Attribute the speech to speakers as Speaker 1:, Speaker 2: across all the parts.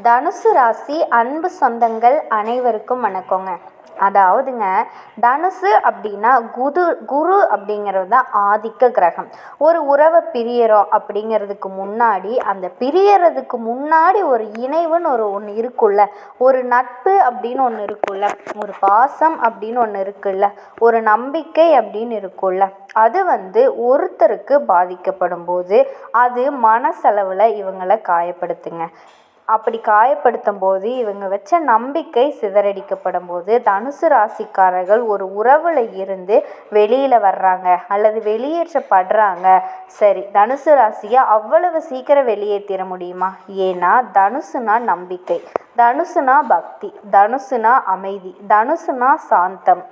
Speaker 1: தனுசு ராசி அன்பு சொந்தங்கள் அனைவருக்கும் வணக்கங்க. அதாவதுங்க தனுசு அப்படின்னா குது குரு அப்படிங்கிறது தான் ஆதிக்க கிரகம். ஒரு உறவை பிரியறோம் அப்படிங்கிறதுக்கு முன்னாடி அந்த பிரியறதுக்கு முன்னாடி ஒரு இணைவுன்னு ஒரு ஒன்று இருக்குல்ல. ஒரு நட்பு அப்படின்னு ஒன்று இருக்குல்ல. ஒரு பாசம் அப்படின்னு ஒன்று இருக்குல்ல. ஒரு நம்பிக்கை அப்படின்னு இருக்குல்ல. அது வந்து ஒருத்தருக்கு பாதிக்கப்படும் போது அது மனசளவில் இவங்களை காயப்படுத்துங்க. அப்படி காயப்படுத்தும் போது இவங்க வச்ச நம்பிக்கை சிதறடிக்கப்படும் போது தனுசு ராசிக்காரர்கள் ஒரு உறவில் இருந்து வெளியில் வர்றாங்க அல்லது வெளியேற்றப்படுறாங்க. சரி தனுசு ராசியை அவ்வளவு சீக்கிரம் வெளியேற்றிட முடியுமா? ஏன்னா தனுசுனா நம்பிக்கை தனுசுனா பக்தி தனுசுனா அமைதி தனுசுனா சாந்தம்.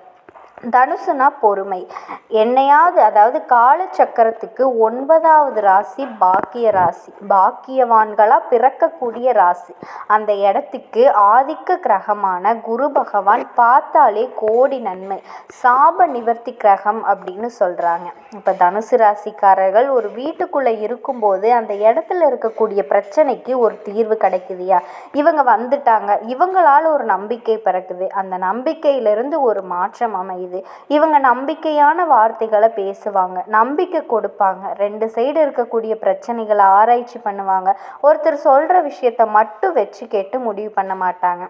Speaker 1: தனுசுனா பொறுமை. என்னையாவது அதாவது காலச்சக்கரத்துக்கு ஒன்பதாவது ராசி பாக்கிய ராசி. பாக்கியவான்களாக பிறக்கக்கூடிய ராசி. அந்த இடத்துக்கு ஆதிக்க கிரகமான குரு பகவான் பார்த்தாலே கோடி நன்மை. சாப நிவர்த்தி கிரகம் அப்படின்னு சொல்கிறாங்க இப்போ தனுசு ராசிக்காரர்கள் ஒரு வீட்டுக்குள்ளே இருக்கும்போது அந்த இடத்துல இருக்கக்கூடிய பிரச்சனைக்கு ஒரு தீர்வு கிடைக்குதுயா? இவங்க வந்துட்டாங்க. இவங்களால் ஒரு நம்பிக்கை பிறக்குது. அந்த நம்பிக்கையிலிருந்து ஒரு மாற்றம் அமையுது. இவங்க நம்பிக்கையான வார்த்தைகளை பேசுவாங்க. நம்பிக்கை கொடுப்பாங்க. ரெண்டு சைடு இருக்கக்கூடிய பிரச்சனைகளை ஆராய்ச்சி பண்ணுவாங்க. ஒருத்தர் சொல்கிற விஷயத்த மட்டும் வச்சு கேட்டு முடிவு பண்ண மாட்டாங்க.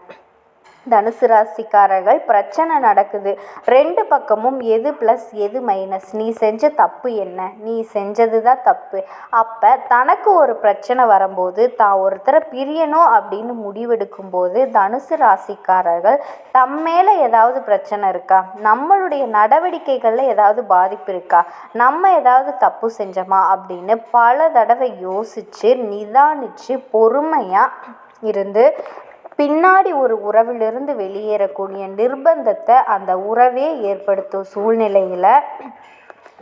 Speaker 1: தனுசு ராசிக்காரர்கள் பிரச்சனை நடக்குது. ரெண்டு பக்கமும் எது ப்ளஸ் எது மைனஸ் நீ செஞ்ச தப்பு என்ன? நீ செஞ்சது தான் தப்பு. அப்போ தனக்கு ஒரு பிரச்சனை வரும்போது தான் ஒருத்தரை பிரியணும் அப்படின்னு முடிவெடுக்கும் போது தனுசு ராசிக்காரர்கள் தம் மேலே ஏதாவது பிரச்சனை இருக்கா? நம்மளுடைய நடவடிக்கைகளில் ஏதாவது பாதிப்பு இருக்கா? நம்ம ஏதாவது தப்பு செஞ்சோமா? அப்படின்னு பல தடவை யோசித்து நிதானித்து பொறுமையாக இருந்து பின்னாடி ஒரு உறவிலிருந்து வெளியேறக்கூடிய நிர்பந்தத்தை அந்த உறவே ஏற்படுத்தும் சூழ்நிலையில்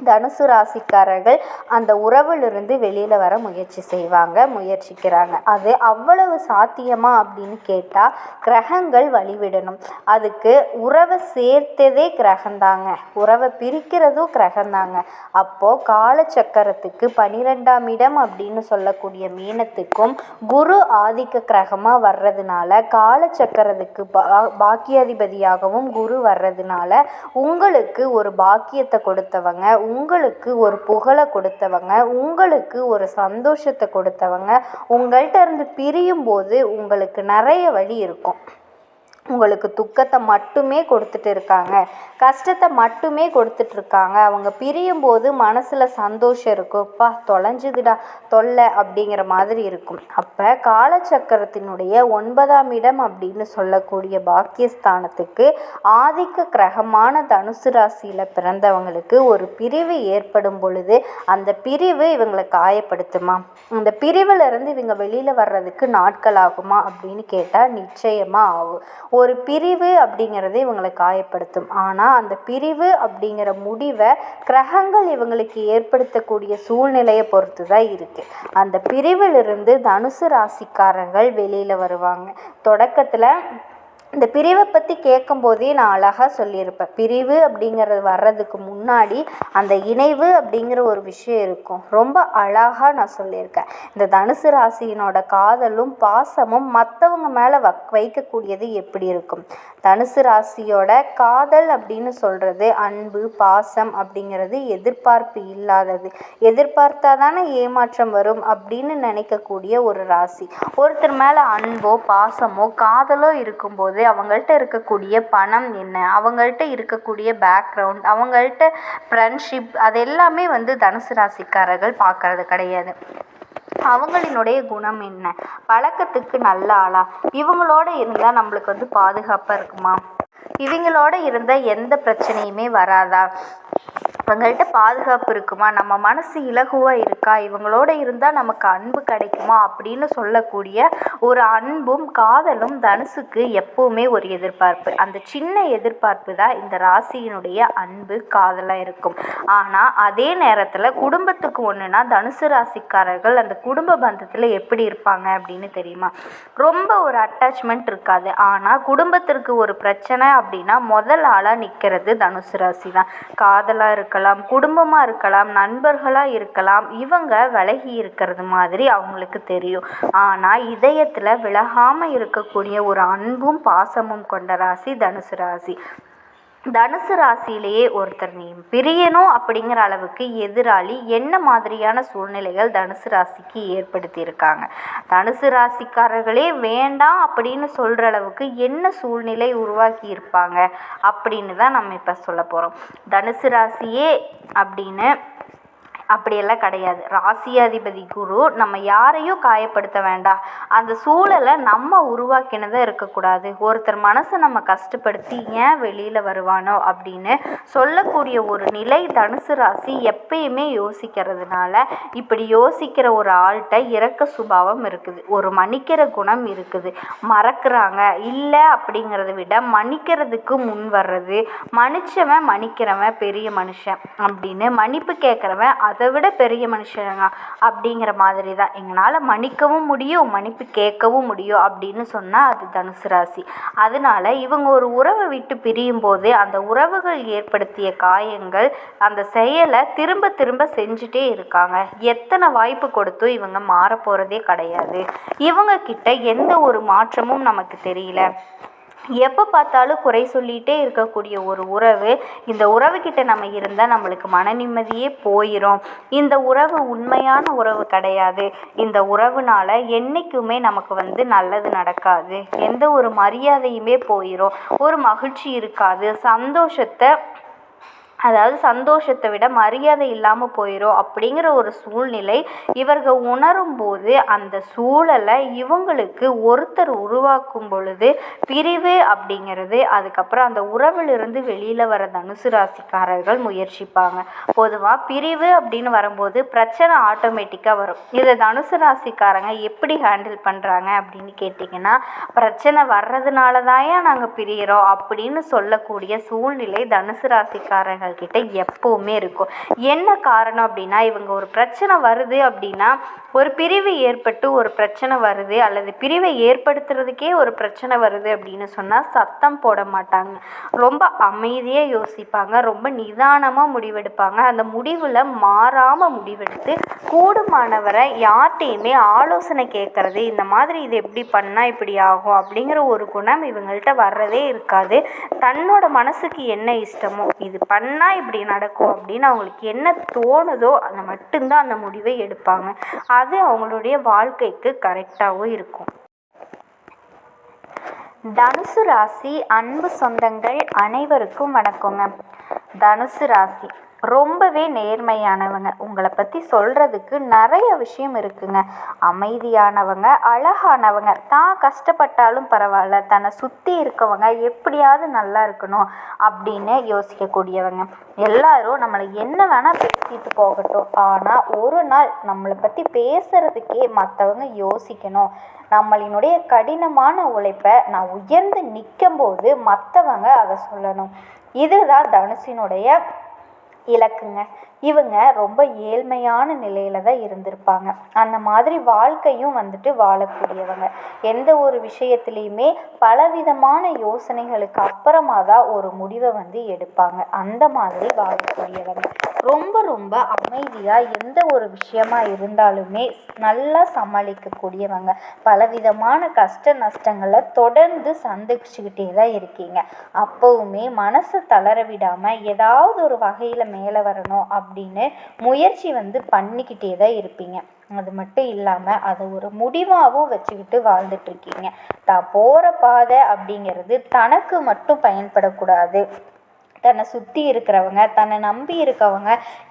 Speaker 1: தனுசு ராசிக்காரர்கள் அந்த உறவிலிருந்து வெளியில் வர முயற்சி செய்வாங்க முயற்சிக்கிறாங்க. அது அவ்வளவு சாத்தியமா அப்படின்னு கேட்டால் கிரகங்கள் வழிவிடணும். அதுக்கு உறவை சேர்த்ததே கிரகந்தாங்க. உறவை பிரிக்கிறதும் கிரகந்தாங்க. அப்போது காலச்சக்கரத்துக்கு பனிரெண்டாம் இடம் அப்படின்னு சொல்லக்கூடிய மீனத்துக்கும் குரு ஆதிக்க கிரகமாக வர்றதுனால காலச்சக்கரத்துக்கு பா பாக்கியாதிபதியாகவும் குரு வர்றதுனால உங்களுக்கு ஒரு பாக்கியத்தை கொடுத்தவங்க உங்களுக்கு ஒரு புகழை கொடுத்தவங்க உங்களுக்கு ஒரு சந்தோஷத்தை கொடுத்தவங்க உங்கள்கிட்ட இருந்து பிரியும் போது உங்களுக்கு நிறைய வழி இருக்கும். உங்களுக்கு துக்கத்தை மட்டுமே கொடுத்துட்டு இருக்காங்க. கஷ்டத்தை மட்டுமே கொடுத்துட்ருக்காங்க அவங்க பிரியும் போது மனசில் சந்தோஷம் இருக்கும்ப்பா தொலைஞ்சுதுடா தொல்லை அப்படிங்கிற மாதிரி இருக்கும். அப்போ காலச்சக்கரத்தினுடைய ஒன்பதாம் இடம் அப்படின்னு சொல்லக்கூடிய பாக்கியஸ்தானத்துக்கு ஆதிக்க கிரகமான தனுசு ராசியில் பிறந்தவங்களுக்கு ஒரு பிரிவு ஏற்படும் பொழுது அந்த பிரிவு இவங்களை காயப்படுத்துமா? அந்த பிரிவிலிருந்து இவங்க வெளியில் வர்றதுக்கு நாட்கள் ஆகுமா அப்படின்னு கேட்டால் நிச்சயமாக ஆகும். ஒரு பிரிவு அப்படிங்கிறது இவங்களை காயப்படுத்தும். ஆனால் அந்த பிரிவு அப்படிங்கிற முடிவை கிரகங்கள் இவங்களுக்கு ஏற்படுத்தக்கூடிய சூழ்நிலையை பொறுத்து தான் இருக்குது அந்த பிரிவிலிருந்து தனுசு ராசிக்காரர்கள் வெளியில் வருவாங்க. தொடக்கத்தில் இந்த பிரிவை பற்றி கேட்கும்போதே நான் அழகாக சொல்லியிருப்பேன். பிரிவு அப்படிங்கிறது வர்றதுக்கு முன்னாடி அந்த இணைவு அப்படிங்கிற ஒரு விஷயம் இருக்கும். ரொம்ப அழகாக நான் சொல்லியிருக்கேன். இந்த தனுசு ராசியினோட காதலும் பாசமும் மற்றவங்க மேலே வ வைக்கக்கூடியது எப்படி இருக்கும்? தனுசு ராசியோட காதல் அப்படின்னு சொல்கிறது அன்பு பாசம் அப்படிங்கிறது எதிர்பார்ப்பு இல்லாதது. எதிர்பார்த்தா தானே ஏமாற்றம் வரும் அப்படின்னு நினைக்கக்கூடிய ஒரு ராசி. ஒருத்தர் மேலே அன்போ பாசமோ காதலோ இருக்கும்போது அவங்கள்ட்ட இருக்கக்கூடிய பணம் என்ன? அவங்கள்ட்ட இருக்கக்கூடிய பேக்ரவுண்ட் அவங்கள்ட்ட ஃப்ரெண்ட்ஷிப் அது எல்லாமே வந்து தனுசு ராசிக்காரர்கள் பார்க்கறது கிடையாது. அவங்களினுடைய குணம் என்ன? பழக்கத்துக்கு நல்ல ஆளா? இவங்களோட இருந்தால் நம்மளுக்கு வந்து பாதுகாப்பாக இருக்குமா? இவங்களோட இருந்தால் எந்த பிரச்சனையுமே வராதா? இவங்கள்ட்ட பாதுகாப்பு இருக்குமா? நம்ம மனசு இலகுவாக இருக்கா? இவங்களோட இருந்தால் நமக்கு அன்பு கிடைக்குமா? அப்படின்னு சொல்லக்கூடிய ஒரு அன்பும் காதலும் தனுசுக்கு எப்போவுமே ஒரு எதிர்பார்ப்பு. அந்த சின்ன எதிர்பார்ப்பு தான் இந்த ராசியினுடைய அன்பு காதலாக இருக்கும். ஆனால் அதே நேரத்தில் குடும்பத்துக்கு ஒன்றுனா தனுசு ராசிக்காரர்கள் அந்த குடும்ப பந்தத்தில் எப்படி இருப்பாங்க அப்படின்னு தெரியுமா? ரொம்ப ஒரு அட்டாச்மெண்ட் இருக்காது. ஆனால் குடும்பத்திற்கு ஒரு பிரச்சனை அப்படின்னா முதல் ஆளாக நிற்கிறது தனுசு ராசி தான் காதலாக இருக்கலாம் இருக்கலாம் குடும்பமாக இருக்கலாம் நண்பர்களாக இருக்கலாம் இவங்க விலகி இருக்கிறது மாதிரி அவங்களுக்கு தெரியும். ஆனால் இதயத்தில் விலகாமல் இருக்கக்கூடிய ஒரு அன்பும் பாசமும் கொண்ட ராசி தனுசு ராசி. தனுசு ராசியிலேயே ஒருத்தர் நீ பிரியணும் அப்படிங்கிற அளவுக்கு எதிராளி என்ன மாதிரியான சூழ்நிலைகள் தனுசு ராசிக்கு ஏற்படுத்தியிருக்காங்க? தனுசு ராசிக்காரர்களே வேண்டாம் அப்படின்னு சொல்கிற அளவுக்கு என்ன சூழ்நிலை உருவாக்கி இருப்பாங்க அப்படின்னு தான் நம்ம இப்போ சொல்ல போகிறோம் தனுசு ராசியே அப்படின்னு அப்படியெல்லாம் கிடையாது. ராசியாதிபதி குரு நம்ம யாரையும் காயப்படுத்த வேண்டாம். அந்த சூழலை நம்ம உருவாக்கினதாக இருக்கக்கூடாது. ஒருத்தர் மனசை நம்ம கஷ்டப்படுத்தி ஏன் வெளியில் வருவானோ அப்படின்னு சொல்லக்கூடிய ஒரு நிலை தனுசு ராசி எப்பயுமே யோசிக்கிறதுனால இப்படி யோசிக்கிற ஒரு ஆள்கிட்ட இறக்க சுபாவம் இருக்குது. ஒரு மன்னிக்கிற குணம் இருக்குது. மறக்கிறாங்க. இல்லை அப்படிங்கிறத விட மன்னிக்கிறதுக்கு முன் வர்றது. மன்னிச்சவன் மன்னிக்கிறவன் பெரிய மனுஷன் அப்படின்னு மன்னிப்பு கேட்குறவன் அதை விட பெரிய மனுஷங்க அப்படிங்கிற மாதிரி தான் எங்களால் மன்னிக்கவும் முடியும் மன்னிப்பு கேட்கவும் முடியும் அப்படின்னு சொன்னால் அது தனுசு ராசி. அதனால இவங்க ஒரு உறவை விட்டு பிரியும் போது அந்த உறவுகள் ஏற்படுத்திய காயங்கள் அந்த செயலை திரும்ப திரும்ப செஞ்சுட்டே இருக்காங்க. எத்தனை வாய்ப்பு கொடுத்தும் இவங்க மாற போகிறதே கிடையாது. இவங்க கிட்ட எந்த ஒரு மாற்றமும் நமக்கு தெரியல. எப்போ பார்த்தாலும் குறை சொல்லிகிட்டே இருக்கக்கூடிய ஒரு உறவு இந்த உறவுக்கிட்ட நம்ம இருந்தால் நம்மளுக்கு மன நிம்மதியே போயிடும் இந்த உறவு உண்மையான உறவு கிடையாது. இந்த உறவுனால் என்றைக்குமே நமக்கு வந்து நல்லது நடக்காது. எந்த ஒரு மரியாதையுமே போயிடும் ஒரு மகிழ்ச்சி இருக்காது. சந்தோஷத்தை அதாவது சந்தோஷத்தை விட மரியாதை இல்லாமல் போயிடும் அப்படிங்கிற ஒரு சூழ்நிலை இவர்கள் உணரும் போது அந்த சூழலை இவங்களுக்கு ஒருத்தர் உருவாக்கும் பொழுது பிரிவு அப்படிங்கிறது அதுக்கப்புறம் அந்த உறவிலிருந்து வெளியில் வர தனுசு ராசிக்காரர்கள் முயற்சிப்பாங்க. பொதுவாக பிரிவு அப்படின்னு வரும்போது பிரச்சனை ஆட்டோமேட்டிக்காக வரும். இதை தனுசு ராசிக்காரங்க எப்படி ஹேண்டில் பண்ணுறாங்க அப்படின்னு கேட்டிங்கன்னா பிரச்சனை வர்றதுனால தான் நாங்கள் பிரியிறோம் அப்படின்னு சொல்லக்கூடிய சூழ்நிலை தனுசு ராசிக்காரர்கள் கிட்ட எப்போவுமே இருக்கும். என்ன காரணம் அப்படின்னா இவங்க ஒரு பிரச்சனை வருது அப்படின்னா ஒரு பிரிவு ஏற்பட்டு ஒரு பிரச்சனை வருது அல்லது பிரிவை ஏற்படுத்துறதுக்கே ஒரு பிரச்சனை வருது அப்படின்னு சொன்னால் சத்தம் போட மாட்டாங்க. ரொம்ப அமைதியாக யோசிப்பாங்க ரொம்ப நிதானமாக முடிவெடுப்பாங்க. அந்த முடிவில் மாறாமல் முடிவெடுத்து கூடுமானவரை யார்கிட்டையுமே ஆலோசனை கேட்குறது இந்த மாதிரி இது எப்படி பண்ணால் இப்படி ஆகும் அப்படிங்கிற ஒரு குணம் இவங்கள்ட்ட வர்றதே இருக்காது. தன்னோட மனசுக்கு என்ன இஷ்டமோ இது பண்ண பண்ணால் இப்படி நடக்கும் அப்படின்னு அவங்களுக்கு என்ன தோணுதோ அதை மட்டும்தான் அந்த முடிவை எடுப்பாங்க. அது அவங்களுடைய வாழ்க்கைக்கு கரெக்டாகவும் இருக்கும். தனுசு ராசி அன்பு சொந்தங்கள் அனைவருக்கும் வணக்கங்க. தனுசு ராசி ரொம்பவே நேர்மையானவங்க. உங்களை பற்றி சொல்கிறதுக்கு நிறைய விஷயம் இருக்குங்க. அமைதியானவங்க அழகானவங்க. தான் கஷ்டப்பட்டாலும் பரவாயில்ல. தன்னை சுற்றி இருக்கவங்க எப்படியாவது நல்லா இருக்கணும் அப்படின்னு யோசிக்கக்கூடியவங்க. எல்லாரும் நம்மளை என்ன வேணால் பேசிட்டு போகட்டும். ஆனால் ஒரு நாள் நம்மளை பற்றி பேசுகிறதுக்கே மற்றவங்க யோசிக்கணும். நம்மளினுடைய கடினமான உழைப்பை நான் உயர்ந்து நிற்கும் போது மற்றவங்க அதை சொல்லணும். இதுதான் தனுசினுடைய இலக்குங்க. இவங்க ரொம்ப ஏழ்மையான நிலையில தான் இருந்திருப்பாங்க. அந்த மாதிரி வாழ்க்கையும் வந்துட்டு வாழக்கூடியவங்க. எந்த ஒரு விஷயத்துலையுமே பலவிதமான யோசனைகளுக்கு அப்புறமா தான் ஒரு முடிவை வந்து எடுப்பாங்க. அந்த மாதிரி வாழக்கூடியவங்க. ரொம்ப ரொம்ப அமைதியாக எந்த ஒரு விஷயமா இருந்தாலுமே நல்லா சமாளிக்கக்கூடியவங்க. பலவிதமான கஷ்ட நஷ்டங்களை தொடர்ந்து சந்திச்சுக்கிட்டே தான் இருக்கீங்க. அப்போவுமே மனசை தளர விடாமல் ஏதாவது ஒரு வகையில் மேலே வரணும் அப்படின்னு முயற்சி வந்து பண்ணிக்கிட்டே தான் இருப்பீங்க. அது மட்டும் இல்லாமல் அதை ஒரு முடிவாகவும் வச்சுக்கிட்டு வாழ்ந்துட்டுருக்கீங்க தான் போகிற பாதை அப்படிங்கிறது தனக்கு மட்டும் பயன்படக்கூடாது. தன்னை சுற்றி இருக்கிறவங்க தன்னை நம்பி இருக்கவங்க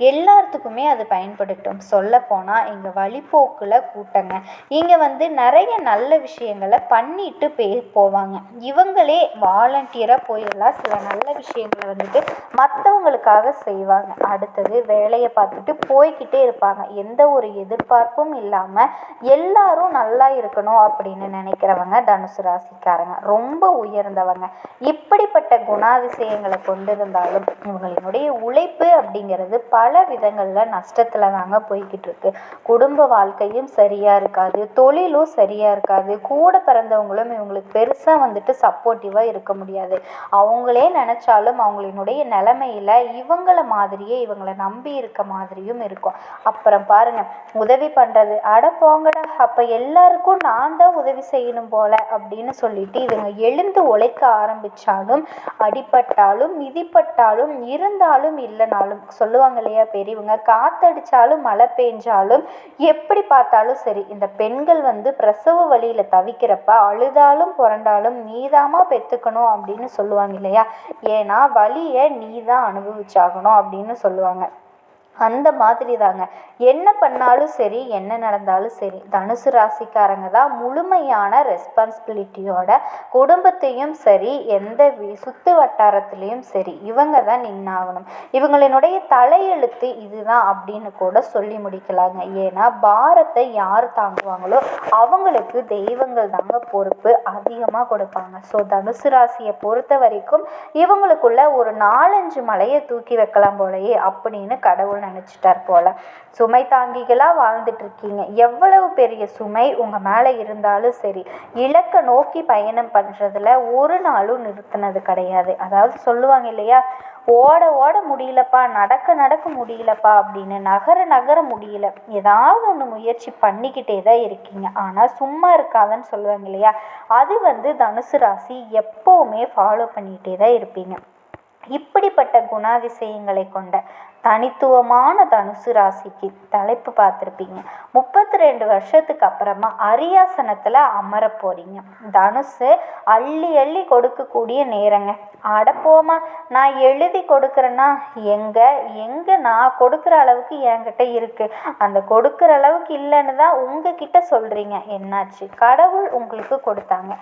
Speaker 1: எல்லாத்துக்குமே அது பயன்படுத்தும் சொல்லப்போனால் இங்கே வழிபோக்கில் கூட்டங்க. இங்கே வந்து நிறைய நல்ல விஷயங்களை பண்ணிட்டு பே போவாங்க. இவங்களே வாலண்டியராக போயெல்லாம் சில நல்ல விஷயங்களை வந்துட்டு மற்றவங்களுக்காக செய்வாங்க. அடுத்தது வேலையை பார்த்துட்டு போய்கிட்டே இருப்பாங்க. எந்த ஒரு எதிர்பார்ப்பும் இல்லாமல் எல்லாரும் நல்லா இருக்கணும் அப்படின்னு நினைக்கிறவங்க தனுசு ராசிக்காரங்க. ரொம்ப உயர்ந்தவங்க. இப்படிப்பட்ட குணாதிசயங்களை கொண்டு இருந்தாலும் இவங்களினுடைய உழைப்பு அப்படிங்கிறது பல விதங்களில் நஷ்டத்தில் தாங்க போய்கிட்டு இருக்கு குடும்ப வாழ்க்கையும் சரியாக இருக்காது தொழிலும் சரியாக இருக்காது கூட பிறந்தவங்களும் இவங்களுக்கு பெருசாக வந்துட்டு சப்போர்ட்டிவாக இருக்க முடியாது. அவங்களே நினச்சாலும் அவங்களினுடைய நிலமையில இவங்கள மாதிரியே இவங்கள நம்பி இருக்க மாதிரியும் இருக்கும். அப்புறம் பாருங்க உதவி பண்ணுறது அட போங்கடா அப்போ எல்லாருக்கும் நான் தான் உதவி செய்யணும் போல அப்படின்னு சொல்லிட்டு இவங்க எழுந்து உழைக்க ஆரம்பிச்சாலும் அடிபட்டாலும் தீப்பட்டாலும் இருந்தாலும் இல்லைனாலும் சொல்லுவாங்க இல்லையா பெரியவங்க காத்தடிச்சாலும் மழை பெஞ்சாலும் எப்படி பார்த்தாலும் சரி இந்த பெண்கள் வந்து பிரசவ வழியில தவிக்கிறப்ப அழுதாலும் புரண்டாலும் நீதாமா பெத்துக்கணும் அப்படின்னு சொல்லுவாங்க இல்லையா? ஏன்னா வலியை நீ தான் அனுபவிச்சாகணும் அப்படின்னு சொல்லுவாங்க. அந்த மாதிரி தாங்க. என்ன பண்ணாலும் சரி என்ன நடந்தாலும் சரி தனுசு ராசிக்காரங்க தான் முழுமையான ரெஸ்பான்சிபிலிட்டியோட குடும்பத்தையும் சரி எந்த சுத்து வட்டாரத்துலேயும் சரி இவங்க தான் நின்னாகணும். இவங்களினுடைய தலையெழுத்து இதுதான் அப்படின்னு கூட சொல்லி முடிக்கலாங்க. ஏன்னா பாரத்தை யார் தாங்குவாங்களோ அவங்களுக்கு தெய்வங்கள் தாங்க பொறுப்பு அதிகமாக கொடுப்பாங்க. ஸோ தனுசு ராசியை பொறுத்த வரைக்கும் இவங்களுக்குள்ள ஒரு நாலஞ்சு மலையை தூக்கி வைக்கலாம் போலயே அப்படின்னு கடவுள் நினச்சிட்டார் போல். சுமை தாங்கிகளாக வாழ்ந்துட்டு இருக்கீங்க எவ்வளவு பெரிய சுமை உங்கள் மேலே இருந்தாலும் சரி இலக்கை நோக்கி பயணம் பண்ணுறதுல ஒரு நாளும் நிறுத்தினது கிடையாது. அதாவது சொல்லுவாங்க இல்லையா ஓட ஓட முடியலப்பா நடக்க நடக்க முடியலப்பா அப்படின்னு. நகர நகர முடியல. ஏதாவது ஒன்று முயற்சி பண்ணிக்கிட்டே தான் இருக்கீங்க. ஆனால் சும்மா இருக்காதுன்னு சொல்லுவாங்க இல்லையா அது வந்து தனுசு ராசி எப்போவுமே ஃபாலோ பண்ணிகிட்டே தான் இருப்பீங்க. இப்படிப்பட்ட குணாதிசயங்களை கொண்ட தனித்துவமான தனுசு ராசிக்கு தலைப்பு பார்த்துருப்பீங்க. முப்பத்தி ரெண்டு வருஷத்துக்கு அப்புறமா அரியாசனத்தில் அமர போகிறீங்க தனுசு அள்ளி அள்ளி கொடுக்கக்கூடிய நேரங்க. அடப்போமா நான் எழுதி கொடுக்குறேன்னா எங்கே? எங்கே நான் கொடுக்குற அளவுக்கு என்கிட்ட இருக்குது அந்த கொடுக்குற அளவுக்கு இல்லைன்னு தான் உங்ககிட்ட சொல்கிறீங்க என்னாச்சு? கடவுள் உங்களுக்கு கொடுத்தாங்க.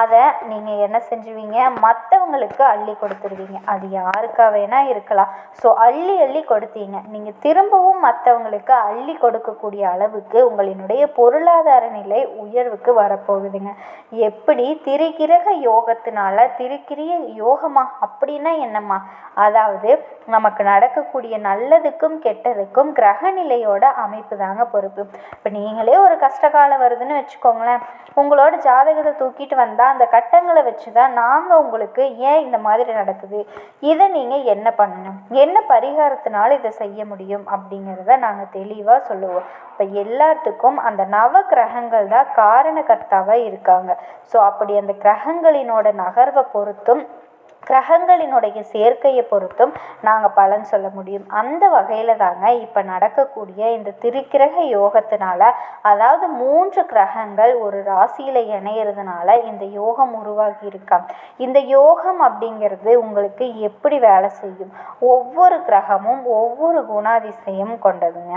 Speaker 1: அதை நீங்கள் என்ன செஞ்சுவீங்க? மற்றவங்களுக்கு அள்ளி கொடுத்துருவீங்க. அது யாருக்கா வேணால் இருக்கலாம். ஸோ அள்ளி அள்ளி கொடுத்தீங்க. நீங்கள் திரும்பவும் மற்றவங்களுக்கு அள்ளி கொடுக்கக்கூடிய அளவுக்கு உங்களினுடைய பொருளாதார நிலை உயர்வுக்கு வரப்போகுதுங்க. எப்படி? திரிகிரக யோகத்தினால திருக்கிரிய யோகமா? அப்படின்னா என்னம்மா? அதாவது நமக்கு நடக்கக்கூடிய நல்லதுக்கும் கெட்டதுக்கும் கிரக நிலையோட அமைப்பு தாங்க பொறுப்பு. இப்போ நீங்களே ஒரு கஷ்டகாலம் வருதுன்னு வச்சுக்கோங்களேன். உங்களோட ஜாதகத்தை தூக்கிட்டு வந்தால் அந்த கட்டங்களை வச்சு தான் நாங்கள் உங்களுக்கு ஏன் இந்த மாதிரி நடக்குது? இதை நீங்கள் என்ன பண்ணணும்? என்ன பரிகாரத்தினால இதை செய்ய முடியும் அப்படிங்கிறத நாங்கள் தெளிவாக சொல்லுவோம். இப்போ எல்லாத்துக்கும் அந்த நவ கிரகங்கள் தான் காரணகர்த்தாவாக இருக்காங்க. ஸோ அப்படி அந்த கிரகங்களினோட நகர்வை பொறுத்தும் கிரகங்களினுடைய சேர்க்கையை பொறுத்தும் நாங்கள் பலன் சொல்ல முடியும். அந்த வகையில் தாங்க இப்போ நடக்கக்கூடிய இந்த திருக்கிரக யோகத்தினால அதாவது மூன்று கிரகங்கள் ஒரு ராசியில் இணையிறதுனால இந்த யோகம் உருவாகி இருக்கான் இந்த யோகம் அப்படிங்கிறது உங்களுக்கு எப்படி வேலை செய்யும்? ஒவ்வொரு கிரகமும் ஒவ்வொரு குணாதிசயம் கொண்டதுங்க.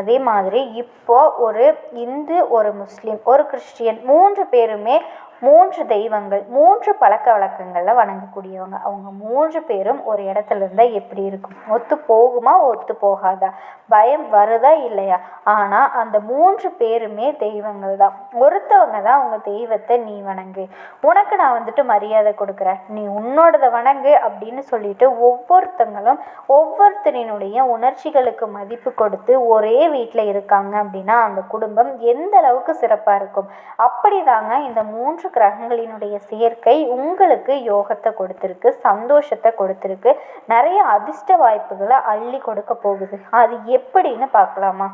Speaker 1: அதே மாதிரி இப்போ ஒரு இந்து ஒரு முஸ்லீம் ஒரு கிறிஸ்டியன் மூன்று பேருமே மூன்று தெய்வங்கள் மூன்று பழக்க வழக்கங்களில் வணங்கக்கூடியவங்க. அவங்க மூன்று பேரும் ஒரு இடத்துல இருந்தால் எப்படி இருக்கும்? ஒத்து போகுமா ஒத்து போகாதா? பயம் வருதா இல்லையா? ஆனால் அந்த மூன்று பேருமே தெய்வங்கள் தான். ஒருத்தவங்க தான் அவங்க தெய்வத்தை நீ வணங்கு. உனக்கு நான் வந்துட்டு மரியாதை கொடுக்குறேன். நீ உன்னோடதை வணங்கு அப்படின்னு சொல்லிட்டு ஒவ்வொருத்தங்களும் ஒவ்வொருத்தரினுடைய உணர்ச்சிகளுக்கு மதிப்பு கொடுத்து ஒரே வீட்டில் இருக்காங்க அப்படின்னா அந்த குடும்பம் எந்த அளவுக்கு சிறப்பாக இருக்கும்? அப்படி தாங்க இந்த மூன்று கிரகங்களினுடைய சேர்க்கை உங்களுக்கு யோகத்தை கொடுத்துருக்கு சந்தோஷத்தை கொடுத்துருக்கு. நிறைய அதிர்ஷ்ட வாய்ப்புகளை அள்ளி கொடுக்க போகுது. அது எப்படின்னு பார்க்கலாமா?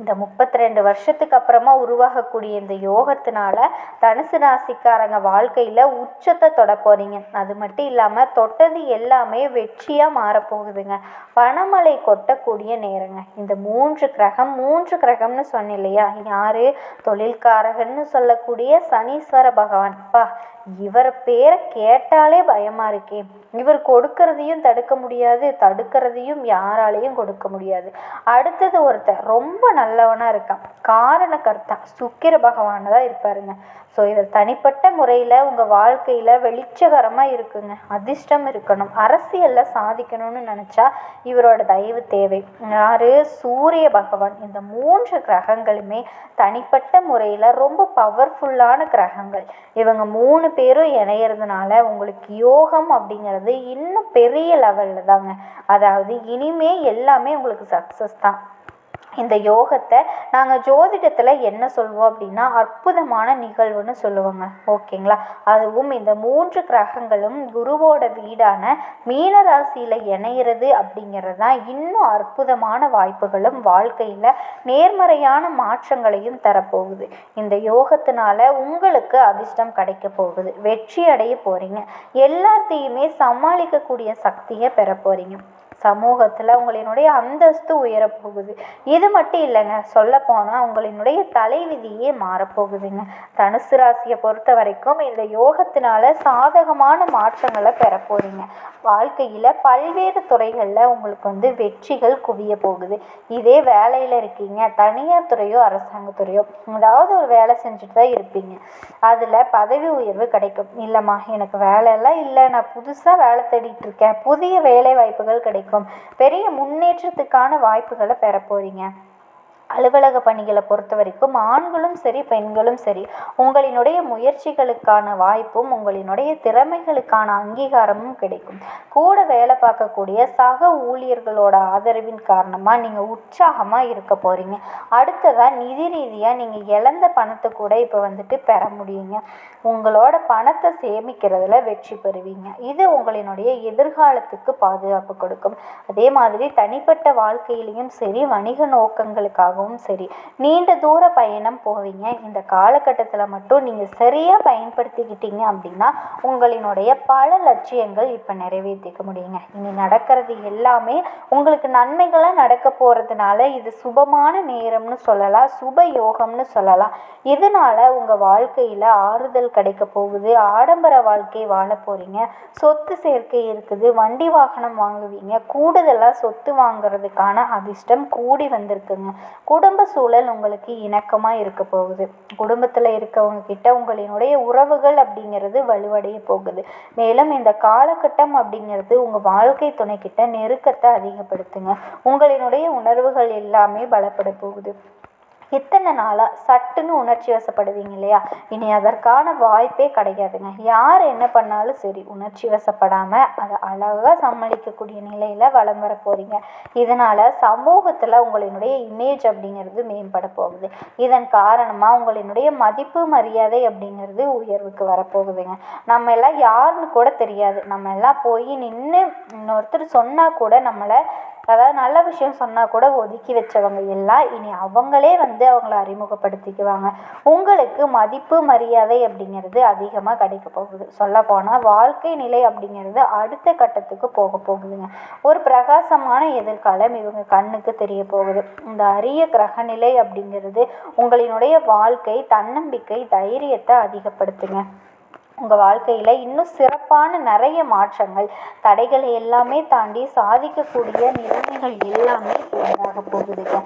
Speaker 1: இந்த முப்பத்தி ரெண்டு வருஷத்துக்கு அப்புறமா உருவாகக்கூடிய இந்த யோகத்தினால தனுசு ராசிக்காரங்க வாழ்க்கையில் உச்சத்தை தொட போகிறீங்க அது மட்டும் இல்லாமல் தொட்டது எல்லாமே வெற்றியாக மாறப்போகுதுங்க. பணமழை கொட்டக்கூடிய நேரங்க. இந்த மூன்று கிரகம் மூன்று கிரகம்னு சொன்னேன் இல்லையா? யாரு? தொழில்காரகன்னு சொல்லக்கூடிய சனீஸ்வர பகவான். பா இவர் பேரை கேட்டாலே பயமாக இருக்கே. இவர் கொடுக்கறதையும் தடுக்க முடியாது தடுக்கிறதையும் யாராலையும் கொடுக்க முடியாது. அடுத்தது ஒருத்தர். ரொம்ப நல்லவனாக இருக்கான். காரணக்கர்த்தா சுக்கிர பகவான் தான் இருப்பாருங்க. ஸோ இவர் தனிப்பட்ட முறையில் உங்கள் வாழ்க்கையில் வெளிச்சகரமாக இருக்குங்க. அதிர்ஷ்டம் இருக்கணும். அரசியலில் சாதிக்கணும்னு நினச்சா இவரோட தயவு தேவை. யார்? சூரிய பகவான். இந்த மூன்று கிரகங்களுமே தனிப்பட்ட முறையில் ரொம்ப பவர்ஃபுல்லான கிரகங்கள். இவங்க மூணு பேரும் இணையிறதுனால உங்களுக்கு யோகம் அப்படிங்கிறது இன்னும் பெரிய லெவலில் தாங்க. அதாவது இனிமே எல்லாமே உங்களுக்கு சக்ஸஸ் தான். இந்த யோகத்தை நாங்கள் ஜோதிடத்தில் என்ன சொல்லுவோம் அப்படின்னா அற்புதமான நிகழ்வுன்னு சொல்லுவோங்க. ஓகேங்களா? அதுவும் இந்த மூன்று கிரகங்களும் குருவோட வீடான மீனராசியில் இணையிறது அப்படிங்கிறது தான் இன்னும் அற்புதமான வாய்ப்புகளும் வாழ்க்கையில் நேர்மறையான மாற்றங்களையும் தரப்போகுது. இந்த யோகத்தினால உங்களுக்கு அதிர்ஷ்டம் கிடைக்க போகுது. வெற்றி அடைய போகிறீங்க எல்லாத்தையுமே சமாளிக்கக்கூடிய சக்தியை பெற போகிறீங்க சமூகத்தில் உங்களினுடைய அந்தஸ்து உயரப்போகுது. இது மட்டும் இல்லைங்க சொல்லப்போனால் உங்களினுடைய தலைவிதியே மாறப்போகுதுங்க. தனுசு ராசியை பொறுத்த வரைக்கும் இந்த யோகத்தினால சாதகமான மாற்றங்களை பெற போகிறீங்க வாழ்க்கையில் பல்வேறு துறைகளில் உங்களுக்கு வந்து வெற்றிகள் குவிய போகுது. இதே வேலையில் இருக்கீங்க தனியார் துறையோ அரசாங்கத்துறையோ ஏதாவது ஒரு வேலை செஞ்சுட்டு தான் இருப்பீங்க. அதில் பதவி உயர்வு கிடைக்கும். இல்லைம்மா எனக்கு வேலையெல்லாம் இல்லை நான் புதுசாக வேலை தேடிட்டு இருக்கேன். புதிய வேலை வாய்ப்புகள் கிடைக்கும். பெரிய முன்னேற்றத்துக்கான வாய்ப்புகளை பெற போகிறீங்க அலுவலக பணிகளை பொறுத்த வரைக்கும் ஆண்களும் சரி பெண்களும் சரி உங்களினுடைய முயற்சிகளுக்கான வாய்ப்பும் உங்களினுடைய திறமைகளுக்கான அங்கீகாரமும் கிடைக்கும். கூட வேலை பார்க்கக்கூடிய சக ஊழியர்களோட ஆதரவின் காரணமாக நீங்கள் உற்சாகமாக இருக்க போகிறீங்க அடுத்ததாக நிதி ரீதியாக நீங்கள் இழந்த பணத்தை கூட இப்போ வந்துட்டு பெற முடியுங்க. உங்களோட பணத்தை சேமிக்கிறதுல வெற்றி பெறுவீங்க. இது உங்களினுடைய எதிர்காலத்துக்கு பாதுகாப்பு கொடுக்கும். அதே மாதிரி தனிப்பட்ட வாழ்க்கையிலையும் சரி வணிக நோக்கங்களுக்காக ஆகவும் சரி. நீண்ட தூர பயணம் போவீங்க. இந்த காலகட்டத்தில் மட்டும் நீங்கள் சரியாக பயன்படுத்திக்கிட்டீங்க அப்படின்னா உங்களினுடைய பல லட்சியங்கள் இப்போ நிறைவேற்றிக்க முடியுங்க. இனி நடக்கிறது எல்லாமே உங்களுக்கு நன்மைகளாக நடக்க போகிறதுனால இது சுபமான நேரம்னு சொல்லலாம். சுப யோகம்னு சொல்லலாம். இதனால உங்கள் வாழ்க்கையில் ஆறுதல் கிடைக்க போகுது. ஆடம்பர வாழ்க்கை வாழ போகிறீங்க சொத்து சேர்க்கை இருக்குது. வண்டி வாகனம் வாங்குவீங்க. கூடுதலாக சொத்து வாங்குறதுக்கான அதிர்ஷ்டம் கூடி வந்திருக்குங்க. குடும்ப சூழல் உங்களுக்கு இணக்கமாக இருக்க போகுது. குடும்பத்தில் இருக்கவங்க கிட்ட உங்களினுடைய உறவுகள் அப்படிங்கிறது வலுவடைய போகுது. மேலும் இந்த காலகட்டம் அப்படிங்கிறது உங்கள் வாழ்க்கை துணைக்கிட்ட நெருக்கத்தை அதிகப்படுத்துங்க. உங்களினுடைய உணர்வுகள் எல்லாமே பலப்பட போகுது. எத்தனை நாளாக சட்டுன்னு உணர்ச்சி வசப்படுவீங்க இல்லையா? இனி அதற்கான வாய்ப்பே கிடையாதுங்க. யார் என்ன பண்ணாலும் சரி உணர்ச்சி வசப்படாமல் அதை அழகாக சமாளிக்கக்கூடிய நிலையில் வளம் வர போகிறீங்க இதனால் சமூகத்தில் உங்களினுடைய இமேஜ் அப்படிங்கிறது மேம்பட போகுது. இதன் காரணமாக உங்களினுடைய மதிப்பு மரியாதை அப்படிங்கிறது உயர்வுக்கு வரப்போகுதுங்க நம்ம எல்லாம் யாருன்னு கூட தெரியாது. நம்ம எல்லாம் போய் நின்று இன்னொருத்தர் சொன்னால் கூட நம்மளை அதாவது நல்ல விஷயம் சொன்னால் கூட ஒதுக்கி வச்சவங்க எல்லாம் இனி அவங்களே வந்து அவங்கள அறிமுகப்படுத்திக்குவாங்க. உங்களுக்கு மதிப்பு மரியாதை அப்படிங்கிறது அதிகமாக கிடைக்க போகுது. சொல்லப்போனால் வாழ்க்கை நிலை அப்படிங்கிறது அடுத்த கட்டத்துக்கு போக போகுதுங்க. ஒரு பிரகாசமான எதிர்காலம் இவங்க கண்ணுக்கு தெரிய போகுது. இந்த அரிய கிரகநிலை அப்படிங்கிறது உங்களினுடைய வாழ்க்கை தன்னம்பிக்கை தைரியத்தை அதிகப்படுத்துங்க. உங்கள் வாழ்க்கையில் இன்னும் சிறப்பான நிறைய மாற்றங்கள் தடைகளை எல்லாமே தாண்டி சாதிக்கக்கூடிய நிலைமைகள் எல்லாமே உண்டாக போகுதுங்க.